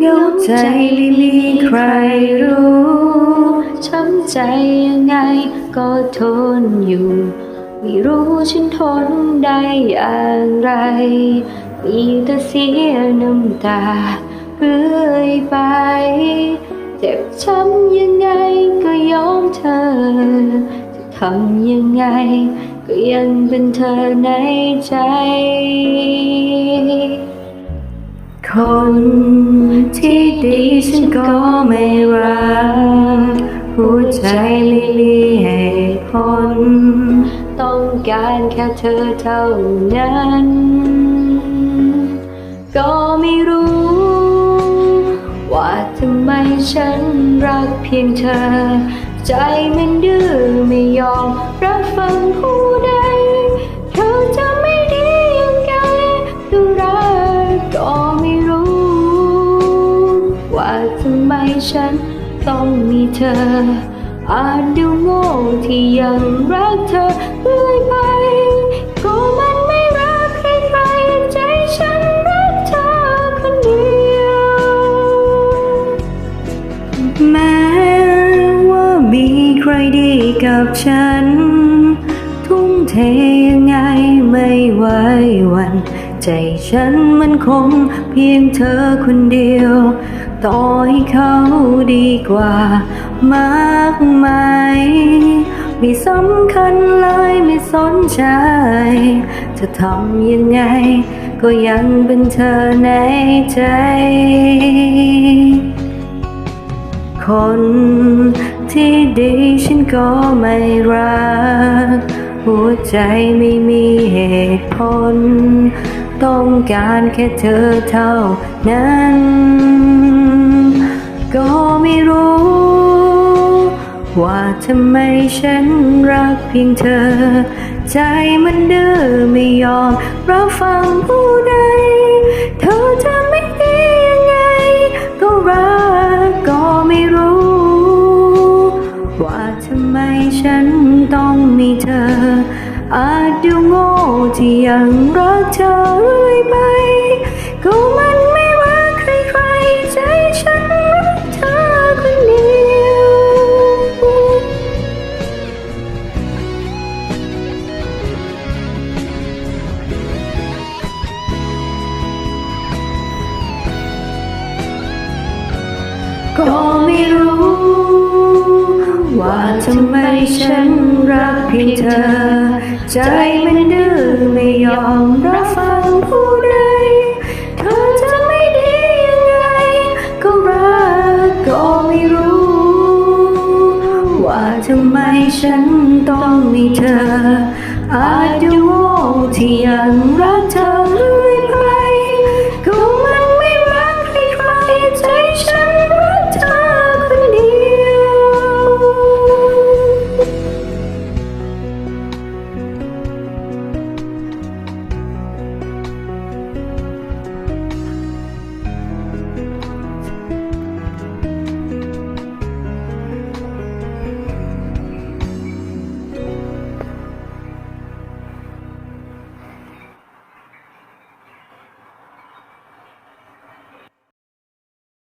แล้วใจไม่มีใครรู้ช้ำใจยังไงก็ทนอยู่ ไม่รู้ฉันทนได้อย่างไร มีแต่เสียน้ำตาเรื่อยไป เจ็บช้ำยังไงก็ยอมเธอ จะทำยังไงก็ยังเป็นเธอในใจ คนที่ดีฉันก็ไม่รักหัวใจไม่มีเหตุผล ต้องการแค่เธอเท่านั้น ก็ไม่รู้ ว่าทำไมฉันรักเพียงเธอ ใจมันดื้อไม่ยอมรับฟังผู้ใด ฉันต้องมีเธอ อาจดูโง่ที่ยังรักเธอเรื่อยไปก็มันไม่รักใครๆใจฉันรักเธอคนเดียว แม้ว่ามีใครดีกับฉัน ทุ่มเทยังไงไม่ไหวหวัน ใจฉันมันคงเพียงเธอคนเดียว ต่อให้เขาดีกว่ามากมายไม่สำคัญเลยไม่สนใจ จะทำยังไง ก็ยังเป็นเธอในใจ คนที่ดีฉันก็ไม่รัก หัวใจไม่มีเหตุผล ต้องการแค่เธอเท่านั้น ก็ไม่รู้ ว่าทำไมฉันรักเพียงเธอ ใจมันดื้อไม่ยอมรับฟังผู้ใด เธอจะไม่ดียังไง ก็รักก็ไม่รู้ ว่าทำไมฉันต้องมีเธอ อาจดูโง่ที่ยังรักเธอเรื่อยไปก็มันไม่รักใครๆใจฉันรักเธอคนเดียว ก็ไม่รู้ ว่าทำไมฉันรักเพียงเธอ ใจมันดื้อไม่ยอมรับฟังผู้ใด เธอจะไม่ดียังไง ก็รักก็ไม่รู้ ว่าทำไมฉันต้องมีเธอ อาจจะโง่ที่ยังรักเธอ